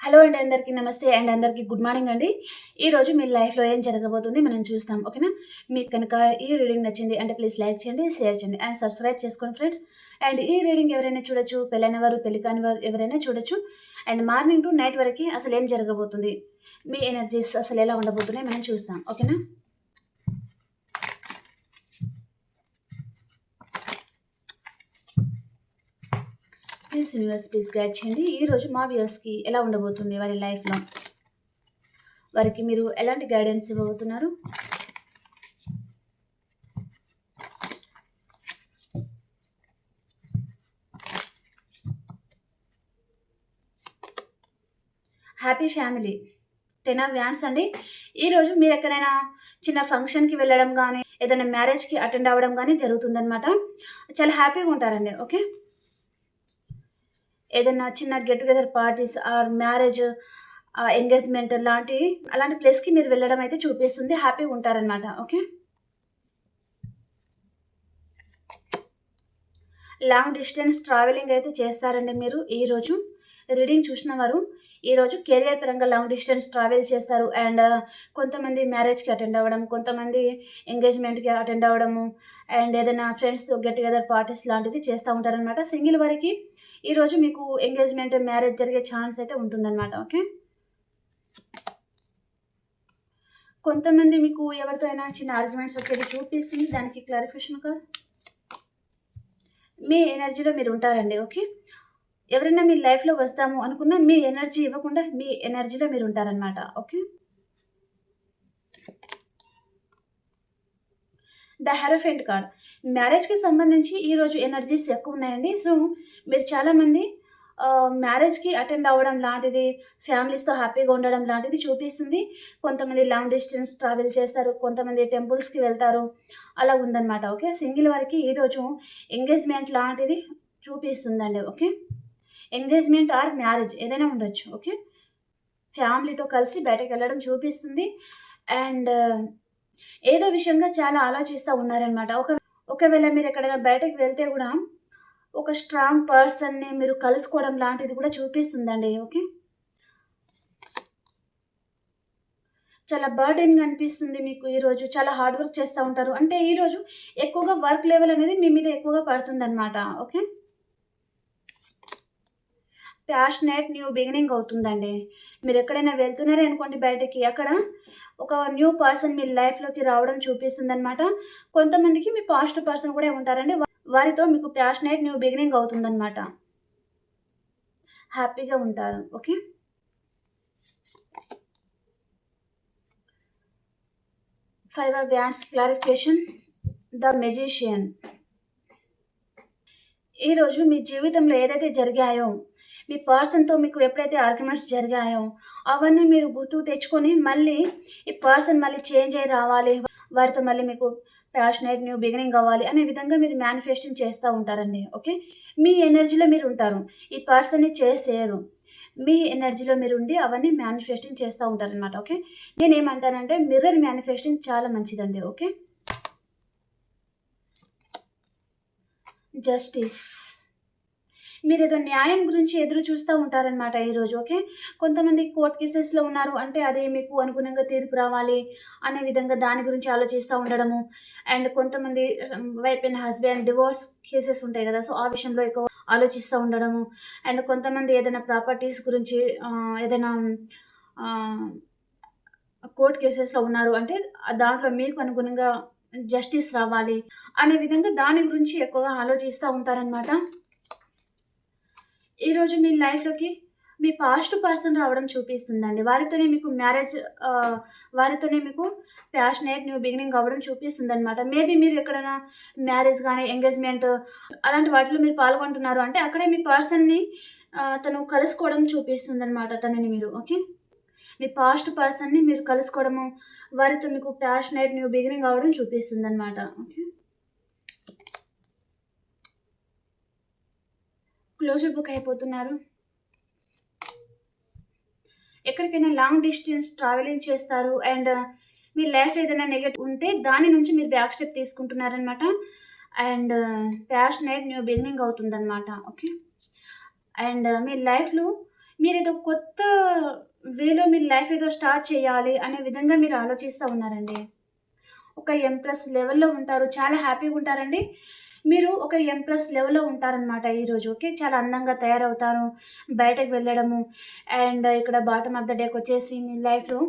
Hello అండి అందరికీ నమస్తే అండ్ అందరికీ గుడ్ మార్నింగ్ అండి. ఈరోజు మీ లైఫ్లో ఏం జరగబోతుంది మనం చూస్తాం ఓకేనా మీకు కనుక ఈ రీడింగ్ నచ్చింది అంటే ప్లీజ్ లైక్ చేయండి షేర్ చేయండి అండ్ సబ్స్క్రైబ్ చేసుకోండి ఫ్రెండ్స్ అండ్ ఈ రీడింగ్ ఎవరైనా చూడొచ్చు పెళ్ళైన వారు పెళ్ళి కాని వారు ఎవరైనా చూడొచ్చు. అండ్ మార్నింగ్ టు నైట్ వరకు అసలు ఏం జరగబోతుంది మీ ఎనర్జీస్ అసలు ఎలా ఉండబోతున్నాయి మనం చూస్తాం ఓకేనా ప్లీజ్ యూనివర్స్ ప్లీజ్ గైడ్ చేయండి. ఈరోజు మా వ్యూవర్స్కి ఎలా ఉండబోతుంది వారి లైఫ్లో వారికి మీరు ఎలాంటి గైడెన్స్ ఇవ్వబోతున్నారు? Happy family ten of wands అండి. ఈరోజు మీరు ఎక్కడైనా చిన్న ఫంక్షన్కి వెళ్ళడం కానీ ఏదైనా మ్యారేజ్కి అటెండ్ అవ్వడం కానీ జరుగుతుందన్నమాట. చాలా హ్యాపీగా ఉంటారండి ఓకే ఏదైనా చిన్న get together parties or marriage engagement లాంటి అలాంటి ప్లేస్కి మీరు వెళ్ళడం అయితే చూపిస్తుంది. హ్యాపీగా ఉంటారనమాట ఓకే లాంగ్ డిస్టెన్స్ ట్రావెలింగ్ అయితే చేస్తారండి మీరు. ఈరోజు రీడింగ్ చూసిన వారు ఈరోజు కెరియర్ పరంగా లాంగ్ డిస్టెన్స్ ట్రావెల్ చేస్తారు. అండ్ uh, కొంతమంది మ్యారేజ్కి అటెండ్ అవ్వడం కొంతమంది ఎంగేజ్మెంట్కి అటెండ్ అవ్వడము అండ్ ఏదైనా ఫ్రెండ్స్తో గెట్ టుగెదర్ పార్టీస్ లాంటిది చేస్తూ ఉంటారనమాట సింగిల్ వారికి ఈరోజు మీకు ఎంగేజ్మెంట్ మ్యారేజ్ జరిగే ఛాన్స్ అయితే ఉంటుందన్నమాట. ఓకే కొంతమంది మీకు ఎవరితో అయినా చిన్న ఆర్గ్యుమెంట్స్ వచ్చేది చూపిస్తుంది. దానికి క్లారిఫికేషన్ కార్డ్ మీ ఎనర్జీలో మీరు ఉంటారండి. ఓకే ఎవరైనా మీ లైఫ్లో వస్తాము అనుకున్నా మీ ఎనర్జీ ఇవ్వకుండా మీ ఎనర్జీలో మీరు ఉంటారనమాట ఓకే ద హెరఫెంట్ కార్డ్ మ్యారేజ్కి సంబంధించి ఈరోజు ఎనర్జీస్ ఎక్కువ ఉన్నాయండి. సో మీరు చాలామంది మ్యారేజ్కి అటెండ్ అవ్వడం లాంటిది ఫ్యామిలీస్తో హ్యాపీగా ఉండడం లాంటిది చూపిస్తుంది. కొంతమంది లాంగ్ డిస్టెన్స్ ట్రావెల్ చేస్తారు కొంతమంది టెంపుల్స్కి వెళ్తారు. అలా ఉందన్నమాట. ఓకే సింగిల్ వారికి ఈరోజు ఎంగేజ్మెంట్ లాంటిది చూపిస్తుందండి. ఓకే ఎంగేజ్మెంట్ ఆర్ మ్యారేజ్ ఏదైనా ఉండొచ్చు ఓకే ఫ్యామిలీతో కలిసి బయటకు వెళ్ళడం చూపిస్తుంది. అండ్ uh, ఏదో విషయంగా చాలా ఆలోచిస్తూ ఉన్నారనమాట ఒక ఒకవేళ మీరు ఎక్కడైనా బయటకు వెళ్తే కూడా ఒక స్ట్రాంగ్ పర్సన్ని మీరు కలుసుకోవడం లాంటిది కూడా చూపిస్తుందండి ఓకే చాలా బర్డెన్ అనిపిస్తుంది మీకు ఈరోజు. చాలా హార్డ్ వర్క్ చేస్తూ ఉంటారు. అంటే ఈరోజు ఎక్కువగా వర్క్ లెవెల్ అనేది మీ మీద ఎక్కువగా పడుతుంది అనమాట ఓకే ప్యాషనేట్ న్యూ బిగినింగ్ అవుతుందండి. మీరు ఎక్కడైనా వెళ్తున్నారే అనుకోండి బయటకి అక్కడ ఒక న్యూ పర్సన్ మీ లైఫ్లోకి రావడం చూపిస్తుంది అనమాట కొంతమందికి మీ పాస్ట్ పర్సన్ కూడా ఉంటారండి. వారితో మీకు ప్యాషనేట్ న్యూ బిగినింగ్ అవుతుందన్నమాట. హ్యాపీగా ఉంటారు. Okay five of wands clarification the magician ఈరోజు మీ జీవితంలో ఏదైతే జరిగాయో మీ పర్సన్తో మీకు ఎప్పుడైతే ఆర్గ్యుమెంట్స్ జరిగాయో అవన్నీ మీరు గుర్తు తెచ్చుకొని మళ్ళీ ఈ పర్సన్ మళ్ళీ చేంజ్ అయ్యి రావాలి వారితో మళ్ళీ మీకు ప్యాషనేట్ న్యూ బిగినింగ్ అవ్వాలి అనే విధంగా మీరు మేనిఫెస్టింగ్ చేస్తూ ఉంటారండి ఓకే మీ ఎనర్జీలో మీరు ఉంటారు ఈ పర్సన్ని చేసేయరు మీ ఎనర్జీలో మీరు ఉండి అవన్నీ మేనిఫెస్టింగ్ చేస్తూ ఉంటారనమాట ఓకే నేను ఏమంటానంటే మిర్రర్ మేనిఫెస్టింగ్ చాలా మంచిదండి ఓకే జస్టిస్ మీరు ఏదో న్యాయం గురించి ఎదురు చూస్తూ ఉంటారనమాట ఈరోజు ఓకే? కొంతమంది కోర్ట్ కేసెస్లో ఉన్నారు అంటే అది మీకు అనుగుణంగా తీర్పు రావాలి అనే విధంగా దాని గురించి ఆలోచిస్తూ ఉండడము. అండ్ కొంతమంది wife and husband divorce cases ఉంటాయి కదా సో ఆ విషయంలో ఎక్కువ ఆలోచిస్తూ ఉండడము. అండ్ కొంతమంది ఏదైనా ప్రాపర్టీస్ గురించి ఏదైనా కోర్ట్ కేసెస్లో ఉన్నారు అంటే దాంట్లో మీకు అనుగుణంగా జస్టిస్ రావాలి అనే విధంగా దాని గురించి ఎక్కువగా ఆలోచిస్తూ ఉంటారనమాట ఈరోజు మీ లైఫ్లోకి మీ పాస్ట్ పర్సన్ రావడం చూపిస్తుందండి. వారితోనే మీకు మ్యారేజ్ వారితోనే మీకు ప్యాషనేట్ న్యూ బిగినింగ్ అవ్వడం చూపిస్తుంది అనమాట మేబీ మీరు ఎక్కడైనా మ్యారేజ్ కానీ ఎంగేజ్మెంట్ అలాంటి వాటిలో మీరు పాల్గొంటున్నారు అంటే అక్కడే మీ పర్సన్ని తను కలుసుకోవడం చూపిస్తుంది అనమాట తనని మీరు ఓకే మీ పాస్ట్ పర్సన్ని మీరు కలుసుకోవడము వారితో మీకు ప్యాషనేట్ న్యూ బిగినింగ్ అవ్వడం చూపిస్తుంది అనమాట ఓకే క్లోజర్ బుక్ అయిపోతున్నారు. ఎక్కడికైనా లాంగ్ డిస్టెన్స్ ట్రావెలింగ్ చేస్తారు అండ్ uh, మీ లైఫ్ ఏదైనా నెగటివ్ ఉంటే దాని నుంచి మీరు బ్యాక్ స్టెప్ తీసుకుంటున్నారనమాట అండ్ ప్యాషనేట్ న్యూ బిగినింగ్ అవుతుందన్నమాట. ఓకే అండ్ uh, మీ లైఫ్లో మీరు ఏదో కొత్త వేలో మీ లైఫ్ ఏదో స్టార్ట్ చేయాలి అనే విధంగా మీరు ఆలోచిస్తూ ఉన్నారండి. ఒక ఎంప్రెస్ లెవెల్లో ఉంటారు చాలా హ్యాపీగా ఉంటారండి. మీరు ఒక ఎంప్రెస్ లెవెల్లో ఉంటారనమాట ఈరోజు ఓకే? చాలా అందంగా తయారవుతారు బయటకు వెళ్ళడము అండ్ ఇక్కడ బాటమ్ ఆఫ్ ద డేకి వచ్చేసి మీ లైఫ్లో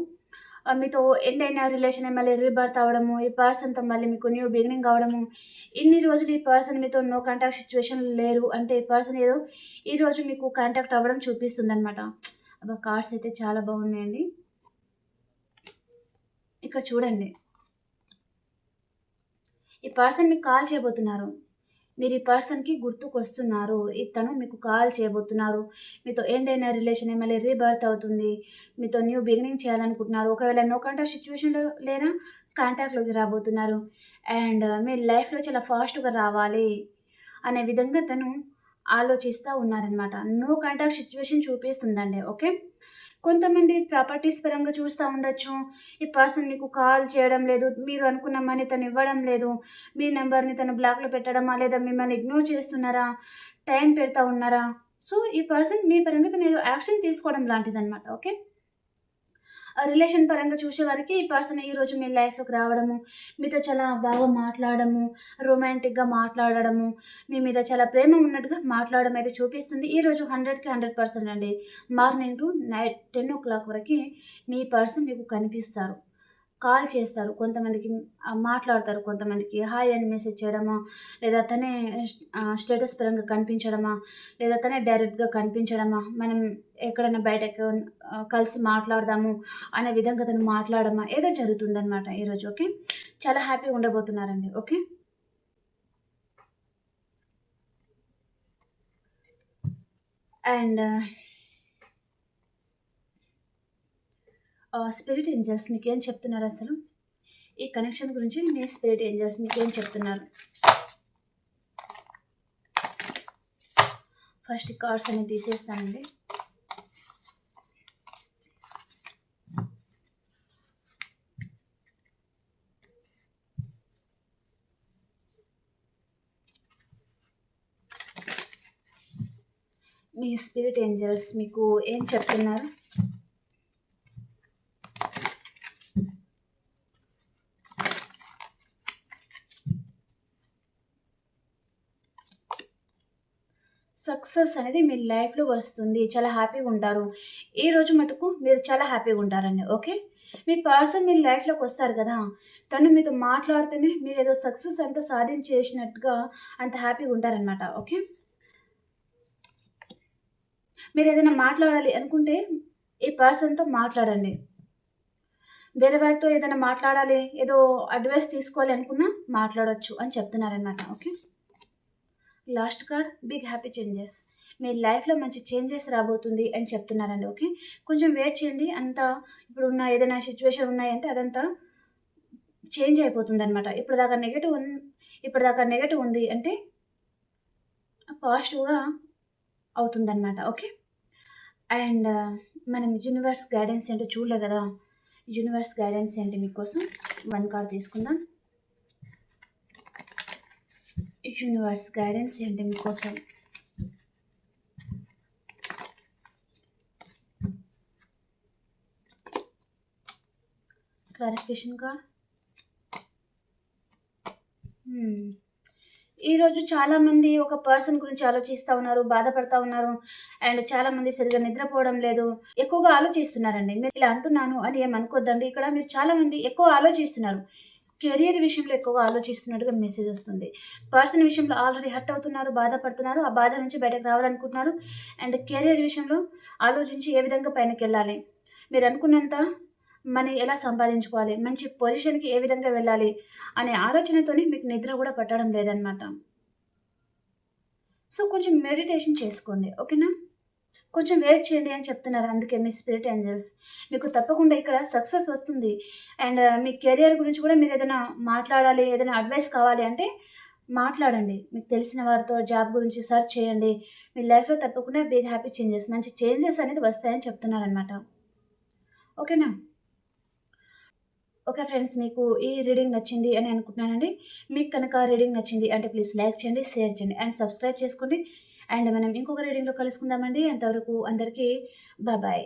మీతో ఎండ్ అయిన రిలేషన్ మళ్ళీ రీబర్త్ అవ్వడము ఈ పర్సన్తో మళ్ళీ మీకు న్యూ బిగినింగ్ అవ్వడము ఇన్ని రోజులు ఈ పర్సన్ మీతో నో కాంటాక్ట్ సిచ్యువేషన్ లేరు అంటే ఈ పర్సన్ ఏదో ఈరోజు మీకు కాంటాక్ట్ అవ్వడం చూపిస్తుంది అనమాట అబ్బా కార్డ్స్ అయితే చాలా బాగున్నాయండి. ఇక్కడ చూడండి. ఈ పర్సన్ మీకు కాల్ చేయబోతున్నారు. మీరు ఈ పర్సన్కి గుర్తుకొస్తున్నారు. ఇతను మీకు కాల్ చేయబోతున్నారు. మీతో ఎండ్ అయిన రిలేషన్ మళ్ళీ రీబర్త్ అవుతుంది. మీతో న్యూ బిగినింగ్ చేయాలనుకుంటున్నారు. ఒకవేళ నో కాంటాక్ట్ సిచ్యువేషన్లో లేరా కాంటాక్ట్లోకి రాబోతున్నారు. అండ్ మీ లైఫ్లో చాలా ఫాస్ట్గా రావాలి అనే విధంగా తను ఆలోచిస్తూ ఉన్నారనమాట నో కాంటాక్ట్ సిచ్యువేషన్ చూపిస్తుందండి. ఓకే? కొంతమంది ప్రాపర్టీస్ పరంగా చూస్తూ ఉండొచ్చు. ఈ పర్సన్ మీకు కాల్ చేయడం లేదు మీరు అనుకున్న మనీ తను ఇవ్వడం లేదు మీ నెంబర్ని తను బ్లాక్లో పెట్టడమా లేదా మిమ్మల్ని ఇగ్నోర్ చేస్తున్నారా టైం పెడతా ఉన్నారా? సో ఈ పర్సన్ మీ పరంగా తను ఏదో యాక్షన్ తీసుకోవడం లాంటిదన్నమాట ఓకే? రిలేషన్ పరంగా చూసే వారికి ఈ పర్సన్ ఈరోజు మీ లైఫ్లోకి రావడము మీతో చాలా బాగా మాట్లాడము రొమాంటిక్గా మాట్లాడడము మీ మీద చాలా ప్రేమ ఉన్నట్టుగా మాట్లాడడం అయితే చూపిస్తుంది. ఈరోజు హండ్రెడ్కి హండ్రెడ్ పర్సెంట్ అండి. Morning to night ten o'clock వరకు మీ పర్సన్ మీకు కనిపిస్తారు. కాల్ చేస్తారు. కొంతమందికి మాట్లాడతారు. కొంతమందికి హాయ్ అని మెసేజ్ చేయడమా? లేదా తనే స్టేటస్ పరంగా కనిపించడమా? లేదా తనే డైరెక్ట్గా కనిపించడమా? మనం ఎక్కడైనా బయటకు కలిసి మాట్లాడదాము అనే విధంగా తను మాట్లాడమా? ఏదో జరుగుతుందన్నమాట ఈరోజు ఓకే? చాలా హ్యాపీగా ఉండబోతున్నారండి ఓకే? అండ్ స్పిరిట్ ఏంజల్స్ మీకు ఏం చెప్తున్నారు అసలు? ఈ కనెక్షన్ గురించి మీ స్పిరిట్ ఏంజల్స్ మీకు ఏం చెప్తున్నారు? ఫస్ట్ కార్డ్స్ అనేది తీసేస్తానండి. మీ స్పిరిట్ ఏంజల్స్ మీకు ఏం చెప్తున్నారు? సక్సెస్ అనేది మీ లైఫ్లో వస్తుంది. చాలా హ్యాపీగా ఉంటారు. ఈ రోజు మటుకు మీరు చాలా హ్యాపీగా ఉంటారండి. ఓకే? మీ పర్సన్ మీ లైఫ్లోకి వస్తారు కదా? తను మీతో మాట్లాడితేనే మీరు ఏదో సక్సెస్ అంతా సాధించేసినట్టుగా అంత హ్యాపీగా ఉంటారనమాట ఓకే? మీరు ఏదైనా మాట్లాడాలి అనుకుంటే ఈ పర్సన్తో మాట్లాడండి. వేరే వారితో ఏదైనా మాట్లాడాలి ఏదో అడ్వైస్ తీసుకోవాలి అనుకున్నా మాట్లాడవచ్చు అని చెప్తున్నారనమాట okay? Last card big happy changes. మీ లైఫ్లో మంచి చేంజెస్ రాబోతుంది అని చెప్తున్నారండి ఓకే? కొంచెం వెయిట్ చేయండి. అంతా ఇప్పుడు ఉన్న ఏదైనా సిచ్యువేషన్ ఉన్నాయంటే అదంతా చేంజ్ అయిపోతుంది అనమాట ఇప్పుడు దాకా నెగటివ్ ఇప్పుడు దాకా నెగటివ్ ఉంది అంటే పాజిటివ్గా అవుతుందన్నమాట ఓకే? అండ్ మనం యూనివర్స్ గైడెన్స్ ఏంటో చూడలే కదా? యూనివర్స్ గైడెన్స్ ఏంటి మీకోసం? వన్ కార్డ్ తీసుకుందాం. యూనివర్స్ గైడెన్స్ ఏంటి మీకోసం. క్లారిఫికేషన్ కార్డ్ ఈరోజు చాలామంది ఒక పర్సన్ గురించి ఆలోచిస్తూ ఉన్నారు బాధపడతా ఉన్నారు అండ్ చాలామంది సరిగా నిద్రపోవడం లేదు. ఎక్కువగా ఆలోచిస్తున్నారండి. మీరు ఇలా అంటున్నాను అని ఏమనుకోద్దండి ఇక్కడ మీరు చాలామంది ఎక్కువ ఆలోచిస్తున్నారు. కెరియర్ విషయంలో ఎక్కువగా ఆలోచిస్తున్నట్టుగా మెసేజ్ వస్తుంది. పర్సన్ విషయంలో ఆల్రెడీ హర్ట్ అవుతున్నారు బాధపడుతున్నారు ఆ బాధ నుంచి బయటకు రావాలనుకుంటున్నారు అండ్ కెరియర్ విషయంలో ఆలోచించి ఏ విధంగా పైనకి వెళ్ళాలి మీరు అనుకున్నంత మనీ ఎలా సంపాదించుకోవాలి? మంచి పొజిషన్కి ఏ విధంగా వెళ్ళాలి? అనే ఆలోచనతోని మీకు నిద్ర కూడా పట్టడం లేదనమాట సో కొంచెం మెడిటేషన్ చేసుకోండి. ఓకేనా కొంచెం వెయిట్ చేయండి అని చెప్తున్నారు. అందుకే మీ స్పిరిట్ ఏంజల్స్ మీకు తప్పకుండా ఇక్కడ సక్సెస్ వస్తుంది. అండ్ uh, మీ కెరియర్ గురించి కూడా మీరు ఏదైనా మాట్లాడాలి ఏదైనా అడ్వైస్ కావాలి అంటే మాట్లాడండి. మీకు తెలిసిన వారితో జాబ్ గురించి సర్చ్ చేయండి. మీ లైఫ్లో తప్పకుండా బిగ్ హ్యాపీ చేంజెస్ మంచి చేంజెస్ అనేది వస్తాయని చెప్తున్నారనమాట ఓకేనా ఓకే ఫ్రెండ్స్ మీకు ఈ రీడింగ్ నచ్చింది అని అనుకుంటున్నానండి. మీకు కనుక రీడింగ్ నచ్చింది అంటే ప్లీజ్ లైక్ చేయండి షేర్ చేయండి. అండ్ సబ్స్క్రైబ్ చేసుకోండి. అండ్ మనం ఇంకొక రీడింగ్లో కలుసుకుందామండి. అంతవరకు అందరికీ బాబాయ్